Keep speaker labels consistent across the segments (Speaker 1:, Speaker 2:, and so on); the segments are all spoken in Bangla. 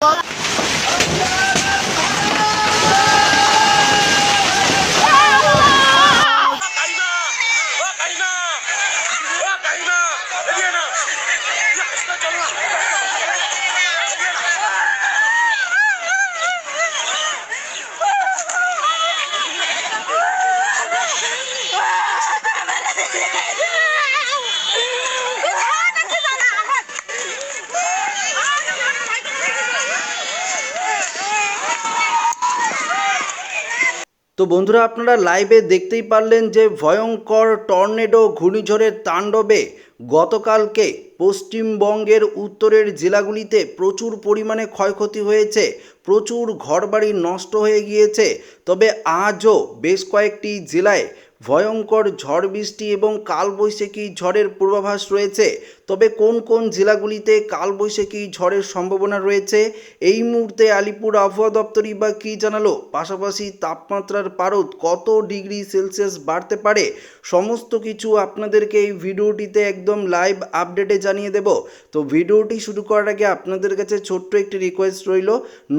Speaker 1: Oh.
Speaker 2: তো বন্ধুরা আপনারা লাইভে দেখতেই পারলেন যে ভয়ঙ্কর টর্নেডো ঘূর্ণিঝড়ের তাণ্ডবে গতকালকে পশ্চিমবঙ্গের উত্তরের জেলাগুলিতে প্রচুর পরিমাণে ক্ষয়ক্ষতি হয়েছে, প্রচুর ঘরবাড়ি নষ্ট হয়ে গিয়েছে। তবে আজও বেশ কয়েকটি জেলায় ভয়ঙ্কর ঝড় বৃষ্টি এবং কালবৈশাখী ঝড়ের পূর্বাভাস রয়েছে। তবে কোন কোন জেলাগুলিতে কালবৈশাখী ঝড়ের সম্ভাবনা রয়েছে? এই মুহূর্তে আলিপুর আবহাওয়া দপ্তরই বা কী জানালো? পাশাপাশি তাপমাত্রার পারদ কত ডিগ্রি সেলসিয়াস বাড়তে পারে? সমস্ত কিছু আপনাদেরকে এই ভিডিওটিতে একদম লাইভ আপডেটে জানিয়ে দেব। তো ভিডিওটি শুরু করার আগে আপনাদের কাছে ছোট্ট একটি রিকোয়েস্ট রইল।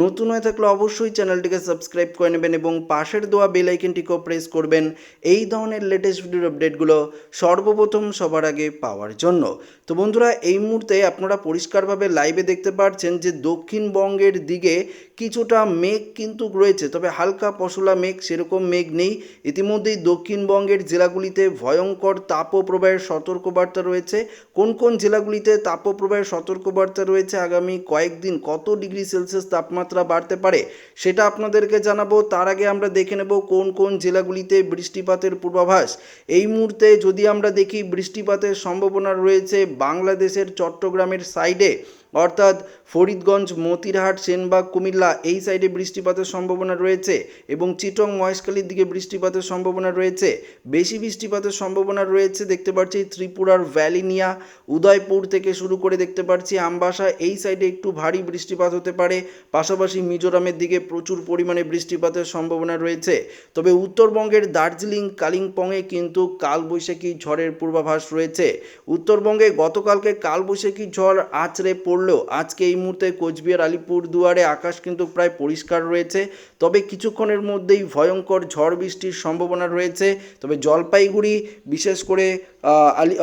Speaker 2: নতুন হয়ে থাকলে অবশ্যই চ্যানেলটিকে সাবস্ক্রাইব করে নেবেন এবং পাশের দেওয়া বেল আইকনটিকেও প্রেস করবেন। এই ধরনের লেটেস্ট ভিডিওর আপডেটগুলো সর্বপ্রথম সবার আগে পাওয়ার জন্য। তো বন্ধুরা, এই মুহূর্তে আপনারা পরিষ্কারভাবে লাইভে দেখতে পাচ্ছেন যে দক্ষিণবঙ্গের দিকে কিছুটা মেঘ কিন্তু রয়েছে, তবে হালকা পশলা মেঘ সেরকম মেঘ নেই। ইতিমধ্যেই দক্ষিণবঙ্গের জেলাগুলিতে ভয়ঙ্কর তাপপ্রবাহের সতর্কবার্তা রয়েছে। কোন কোন জেলাগুলিতে তাপপ্রবাহের সতর্কবার্তা রয়েছে আগামী কয়েকদিন? কত ডিগ্রি সেলসিয়াস তাপমাত্রা বাড়তে পারে? সেটা আপনাদেরকে জানাব। তার আগে আমরা দেখে নেব কোন কোন জেলাগুলিতে বৃষ্টিপাতের পূর্বাভাস। এই মুহূর্তে যদি আমরা দেখি বৃষ্টিপাতের সম্ভাবনা রয়েছে বাংলাদেশের চট্টগ্রামের সাইডে, অর্থাৎ ফরিদগঞ্জ, মতিরহাট, সেনবাগ, কুমিল্লা এই সাইডে বৃষ্টিপাতের সম্ভাবনা রয়েছে এবং চিটং, মহেশখালীর দিকে বৃষ্টিপাতের সম্ভাবনা রয়েছে। বেশি বৃষ্টিপাতের সম্ভাবনা রয়েছে দেখতে পাচ্ছি ত্রিপুরার ভ্যালিনিয়া, উদয়পুর থেকে শুরু করে দেখতে পাচ্ছি আমবাসা, এই সাইডে একটু ভারী বৃষ্টিপাত হতে পারে। পাশাপাশি মিজোরামের দিকে প্রচুর পরিমাণে বৃষ্টিপাতের সম্ভাবনা রয়েছে। তবে উত্তরবঙ্গের দার্জিলিং, কালিম্পংয়ে কিন্তু কালবৈশাখী ঝড়ের পূর্বাভাস রয়েছে। উত্তরবঙ্গে গতকালকে কালবৈশাখী ঝড় আছড়ে পড়লেও আজকে এই মুহূর্তে কোচবিহার, আলিপুর দুয়ারে আকাশ কিন্তু প্রায় পরিষ্কার রয়েছে। তবে কিছুক্ষণের মধ্যেই ভয়ঙ্কর ঝড় বৃষ্টির সম্ভাবনা রয়েছে। তবে জলপাইগুড়ি, বিশেষ করে আলি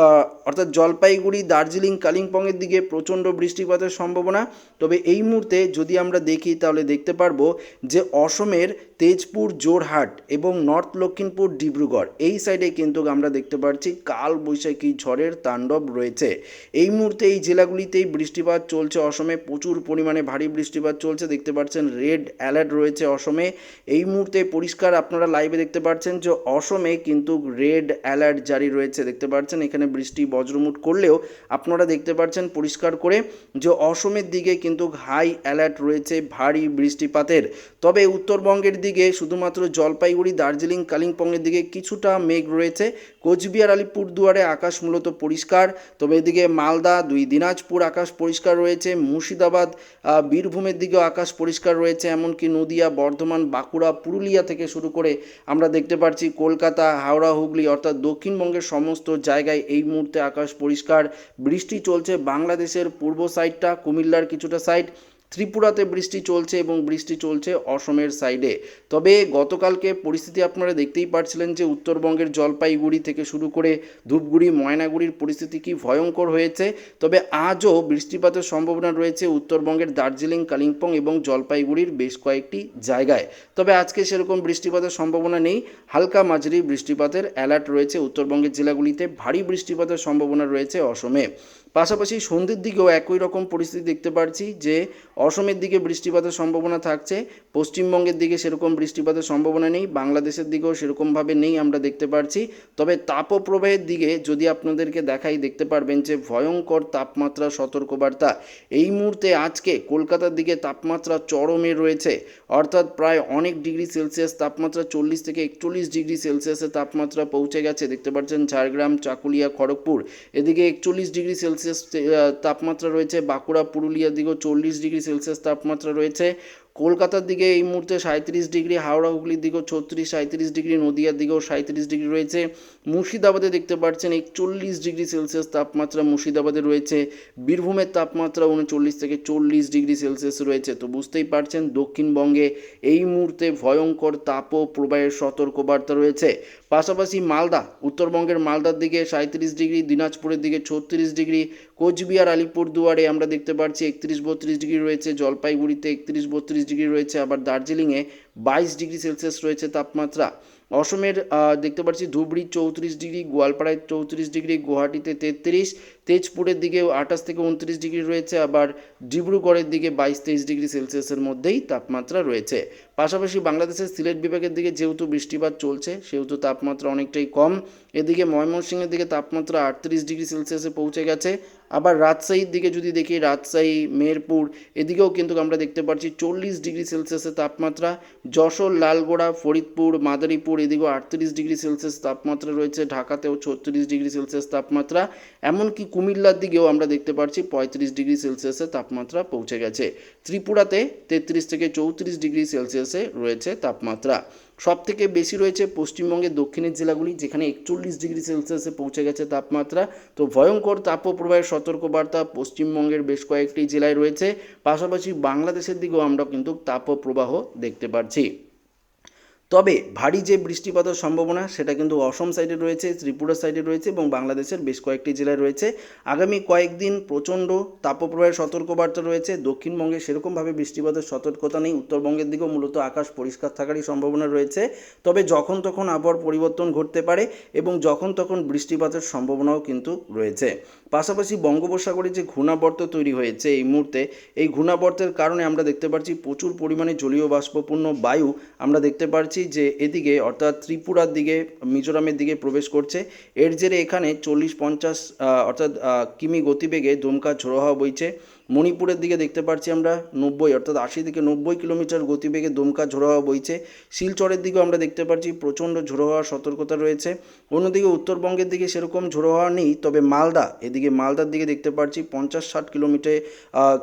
Speaker 2: অর্থাৎ জলপাইগুড়ি, দার্জিলিং, কালিম্পংয়ের দিকে প্রচণ্ড বৃষ্টিপাতের সম্ভাবনা। তবে এই মুহূর্তে যদি আমরা দেখি, তাহলে দেখতে পারব যে অসমের তেজপুর জোরহাট এবং নর্থ লক্ষিমপুর, ডিব্রুগড়, এই সাইডে কিন্তু আমরা দেখতে পাচ্ছি কাল বৈশাখী ঝড়ের তাণ্ডব রয়েছে। এই মুহূর্তে এই জেলাগুলিতেই বৃষ্টিপাত চলছে। অসমে প্রচুর পরিমাণে ভারী বৃষ্টিপাত চলছে। দেখতে পাচ্ছেন, রেড অ্যালার্ট রয়েছে অসমে। এই মুহূর্তে পরিষ্কার আপনারা লাইভে দেখতে পাচ্ছেন যে অসমে কিন্তু রেড অ্যালার্ট জারি রয়েছে। দেখতে পাচ্ছেন এখানে বৃষ্টি বজ্রমুট করলেও আপনারা দেখতে পাচ্ছেন পরিষ্কার করে যে অসমের দিকে কিন্তু হাই অ্যালার্ট রয়েছে ভারী বৃষ্টিপাতের। তবে উত্তরবঙ্গের দিকে শুধুমাত্র জলপাইগুড়ি, দার্জিলিং, কালিম্পংয়ের দিকে কিছুটা মেঘ রয়েছে। কোচবিহার আলিপুরদুয়ারে আকাশ মূলত পরিষ্কার, তবে এদিকে মালদা, দুই দিনাজপুর আকাশ পরিষ্কার রয়েছে, মুর্শিদাবাদ বীরভূমের দিকেও আকাশ পরিষ্কার রয়েছে, এমনকি নদিয়া, বর্ধমান, বাঁকুড়া, পুরুলিয়া থেকে শুরু করে আমরা দেখতে পাচ্ছি কলকাতা, হাওড়া, হুগলি, অর্থাৎ দক্ষিণবঙ্গের সমস্ত জায়গায় এই মুহূর্তে আকাশ পরিষ্কার, বৃষ্টি চলছে বাংলাদেশের পূর্ব সাইডটা কুমিল্লার কিছুটা সাইড ত্রিপুরাতে বৃষ্টি চলছে এবং বৃষ্টি চলছে অসমের সাইডে। তবে গতকালকে পরিস্থিতি আপনারা দেখতেই পাচ্ছিলেন যে উত্তরবঙ্গের জলপাইগুড়ি থেকে শুরু করে ধূপগুড়ি, ময়নাগুড়ির পরিস্থিতি কি ভয়ঙ্কর হয়েছে? তবে আজও বৃষ্টিপাতের সম্ভাবনা রয়েছে উত্তরবঙ্গের দার্জিলিং, কালিম্পং এবং জলপাইগুড়ির বেশ কয়েকটি জায়গায়। তবে আজকে সেরকম বৃষ্টিপাতের সম্ভাবনা নেই। হালকা মাঝারি বৃষ্টিপাতের অ্যালার্ট রয়েছে উত্তরবঙ্গের জেলাগুলিতে। ভারী বৃষ্টিপাতের সম্ভাবনা রয়েছে অসমে। পাশাপাশি সন্ধ্যের দিকেও একই রকম পরিস্থিতি দেখতে পাচ্ছি যে অসমের দিকে বৃষ্টিপাতের সম্ভাবনা থাকছে, পশ্চিমবঙ্গের দিকে সেরকম বৃষ্টিপাতের সম্ভাবনা নেই, বাংলাদেশের দিকেও সেরকমভাবে নেই আমরা দেখতে পাচ্ছি তবে তাপপ্রবাহের দিকে যদি আপনাদেরকে দেখাই, দেখতে পারবেন যে ভয়ঙ্কর তাপমাত্রা সতর্কবার্তা। এই মুহূর্তে আজকে কলকাতার দিকে তাপমাত্রা চরমে রয়েছে, অর্থাৎ প্রায় অনেক ডিগ্রি সেলসিয়াস তাপমাত্রা চল্লিশ থেকে একচল্লিশ ডিগ্রি সেলসিয়াসের তাপমাত্রা পৌঁছে গেছে। দেখতে পাচ্ছেন ঝাড়গ্রাম, চাকুলিয়া, খড়গপুর, এদিকে একচল্লিশ ডিগ্রি সেলসিয়াস আহ, তাপমাত্রা রয়েছে বাঁকুড়া পুরুলিয়ার দিকেও চল্লিশ ডিগ্রি সেলসিয়াস তাপমাত্রা রয়েছে। কলকাতার দিকে এই মুহূর্তে সাঁত্রিশ ডিগ্রি, হাওড়া, হুগলির দিকেও ছত্রিশ সাঁত্রিশ ডিগ্রি, নদিয়ার দিকেও সাঁত্রিশ ডিগ্রি রয়েছে। মুর্শিদাবাদে দেখতে পাচ্ছেন একচল্লিশ ডিগ্রি সেলসিয়াস তাপমাত্রা মুর্শিদাবাদে রয়েছে। বীরভূমের তাপমাত্রা উনচল্লিশ থেকে চল্লিশ ডিগ্রি সেলসিয়াস রয়েছে। তো বুঝতেই পারছেন, দক্ষিণবঙ্গে এই মুহূর্তে ভয়ঙ্কর তাপ প্রবাহের সতর্কবার্তা রয়েছে। পাশাপাশি মালদা, উত্তরবঙ্গের মালদার দিকে সাঁত্রিশ ডিগ্রি, দিনাজপুরের দিকে ছত্রিশ ডিগ্রি কোচবিহার, আলিপুরদুয়ারে আমরা দেখতে পাচ্ছি একত্রিশ বত্রিশ ডিগ্রি রয়েছে, জলপাইগুড়িতে একত্রিশ বত্রিশ ডিগ্রি রয়েছে, আবার দার্জিলিংয়ে বাইশ ডিগ্রি সেলসিয়াস রয়েছে তাপমাত্রা। অসমের দেখতে পাচ্ছি ধুবড়ি চৌত্রিশ ডিগ্রি, গোয়ালপাড়ায় চৌত্রিশ ডিগ্রি, গুয়াহাটিতে তেত্রিশ, তেজপুরের দিকে আঠাশ থেকে উনত্রিশ ডিগ্রি রয়েছে, আবার ডিব্রুগড়ের দিকে বাইশ তেইশ ডিগ্রি সেলসিয়াসের মধ্যেই তাপমাত্রা রয়েছে। পাশাপাশি বাংলাদেশের সিলেট বিভাগের দিকে যেহেতু বৃষ্টিপাত চলছে, সেহেতু তাপমাত্রা অনেকটাই কম। এদিকে ময়মনসিংহের দিকে তাপমাত্রা আটত্রিশ ডিগ্রি সেলসিয়াসে পৌঁছে গেছে। আবার রাজশাহীর দিকে যদি দেখি, রাজশাহী, মেহেরপুর, এদিকেও কিন্তু আমরা দেখতে পাচ্ছি চল্লিশ ডিগ্রি সেলসিয়াসের তাপমাত্রা। যশোর, লালগোড়া, ফরিদপুর, মাদারীপুর এদিকেও আটত্রিশ ডিগ্রি সেলসিয়াস তাপমাত্রা রয়েছে, ঢাকাতেও ছত্রিশ ডিগ্রি সেলসিয়াস তাপমাত্রা। এমনকি কুমিল্লার দিকেও আমরা দেখতে পাচ্ছি পঁয়ত্রিশ ডিগ্রি সেলসিয়াসের তাপমাত্রা পৌঁছে গেছে। ত্রিপুরাতে তেত্রিশ থেকে চৌত্রিশ ডিগ্রি সেলসিয়াসে রয়েছে তাপমাত্রা। সব থেকে বেশি রয়েছে পশ্চিমবঙ্গের দক্ষিণের জেলাগুলি, যেখানে একচল্লিশ ডিগ্রি সেলসিয়াসে পৌঁছে গেছে তাপমাত্রা। তো ভয়ঙ্কর তাপপ্রবাহের সতর্কবার্তা পশ্চিমবঙ্গের বেশ কয়েকটি জেলায় রয়েছে। পাশাপাশি বাংলাদেশের দিকেও আমরা কিন্তু তাপপ্রবাহ দেখতে পাচ্ছি তবে ভারী যে বৃষ্টিপাতের সম্ভাবনা, সেটা কিন্তু অসম সাইডে রয়েছে, ত্রিপুরা সাইডে রয়েছে এবং বাংলাদেশের বেশ কয়েকটি জেলায় রয়েছে। আগামী কয়েকদিন প্রচণ্ড তাপপ্রবাহের সতর্কবার্তা রয়েছে। দক্ষিণবঙ্গে সেরকমভাবে বৃষ্টিপাতের সতর্কতা নেই। উত্তরবঙ্গের দিকেও মূলত আকাশ পরিষ্কার থাকারই সম্ভাবনা রয়েছে। তবে যখন তখন আবহাওয়ার পরিবর্তন ঘটতে পারে এবং যখন তখন বৃষ্টিপাতের সম্ভাবনাও কিন্তু রয়েছে। পাশাপাশি বঙ্গোপসাগরে যে ঘূর্ণাবর্ত তৈরি হয়েছে এই মুহূর্তে, এই ঘূর্ণাবর্তের কারণে আমরা দেখতে পাচ্ছি প্রচুর পরিমাণে জলীয় বাষ্পপূর্ণ বায়ু আমরা দেখতে পাচ্ছি যে এদিকে, অর্থাৎ ত্রিপুরার দিকে, মিজোরামের দিকে প্রবেশ করছে। এর জেরে এখানে চল্লিশ পঞ্চাশ অর্থাৎ কিমি গতিবেগে দমকা ঝোড়ো হাওয়া বইছে। মণিপুরের দিকে দেখতে পাচ্ছি আমরা নব্বই, অর্থাৎ আশি থেকে নব্বই কিলোমিটার গতিবেগে দমকা ঝোড়ো হাওয়া বইছে। শিলচরের দিকেও আমরা দেখতে পাচ্ছি প্রচণ্ড ঝোড়ো হওয়ার সতর্কতা রয়েছে। অন্যদিকে উত্তরবঙ্গের দিকে সেরকম ঝোড়ো হওয়া নেই, তবে মালদা, এদিকে মালদার দিকে দেখতে পাচ্ছি পঞ্চাশ ষাট কিলোমিটার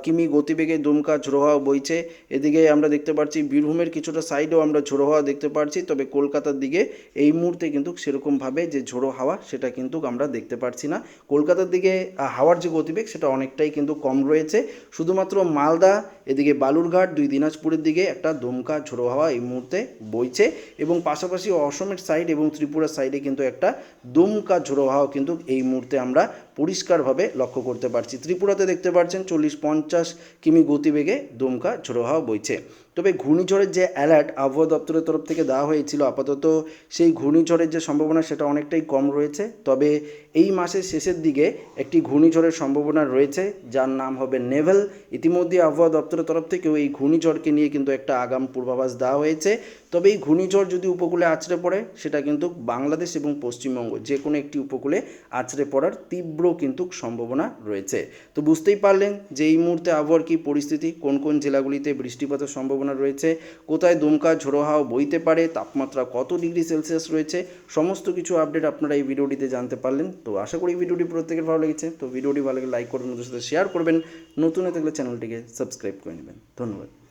Speaker 2: কিমি গতিবেগে দমকা ঝোড়ো হাওয়া বইছে। এদিকে আমরা দেখতে পাচ্ছি বীরভূমের কিছুটা সাইডেও আমরা ঝোড়ো হাওয়া দেখতে পাচ্ছি তবে কলকাতার দিকে এই মুহূর্তে কিন্তু সেরকমভাবে যে ঝোড়ো হাওয়া সেটা কিন্তু আমরা দেখতে পারছি না। কলকাতার দিকে হাওয়ার যে গতিবেগ সেটা অনেকটাই কিন্তু কম রয়েছে। শুধুমাত্র মালদা এদিকে বালুরঘাট, দুই দিনাজপুরের দিকে একটা দমকা ঝোড়ো হাওয়া এই মুহূর্তে বইছে এবং পাশাপাশি অসমের সাইড এবং ত্রিপুরার সাইডে কিন্তু একটা দমকা ঝোড়ো হাওয়া কিন্তু এই মুহূর্তে আমরা পরিষ্কারভাবে লক্ষ্য করতে পারছি। ত্রিপুরাতে দেখতে পাচ্ছেন চল্লিশ পঞ্চাশ কিমি গতিবেগে দমকা ঝোড়ো হাওয়া বইছে। তবে ঘূর্ণিঝড়ের যে অ্যালার্ট আবহাওয়া দপ্তরের তরফ থেকে দেওয়া হয়েছিল, আপাতত সেই ঘূর্ণিঝড়ের যে সম্ভাবনা সেটা অনেকটাই কম রয়েছে। তবে এই মাসের শেষের দিকে একটি ঘূর্ণিঝড়ের সম্ভাবনা রয়েছে, যার নাম হবে নেভেল। ইতিমধ্যে আবহাওয়া দপ্তরের তরফ থেকেও এই ঘূর্ণিঝড়কে নিয়ে কিন্তু একটা আগাম পূর্বাভাস দেওয়া হয়েছে। তবে এই ঘূর্ণিঝড় যদি উপকূলে আছড়ে পড়ে, সেটা কিন্তু বাংলাদেশ এবং পশ্চিমবঙ্গ যে কোনো একটি উপকূলে আছড়ে পড়ার তীব্র কিন্তু সম্ভাবনা রয়েছে। তো বুঝতেই পারলেন যে এই মুহূর্তে আবহাওয়ার কী পরিস্থিতি, কোন কোন জেলাগুলিতে বৃষ্টিপাতের সম্ভাবনা রয়েছে, কোথায় দমকা ঝোড়ো হাওয়া বইতে পারে, তাপমাত্রা কত ডিগ্রি সেলসিয়াস রয়েছে, সমস্ত কিছু আপডেট আপনারা এই ভিডিওটিতে জানতে পারলেন। তো আশা করি ভিডিওটি প্রত্যেকের ভালো লেগেছে। তো ভিডিওটি ভালো লাগে লাইক করবেন ওদের সাথে শেয়ার করবেন। নতুন হয়ে থাকলে চ্যানেলটিকে সাবস্ক্রাইব করে নেবেন। ধন্যবাদ।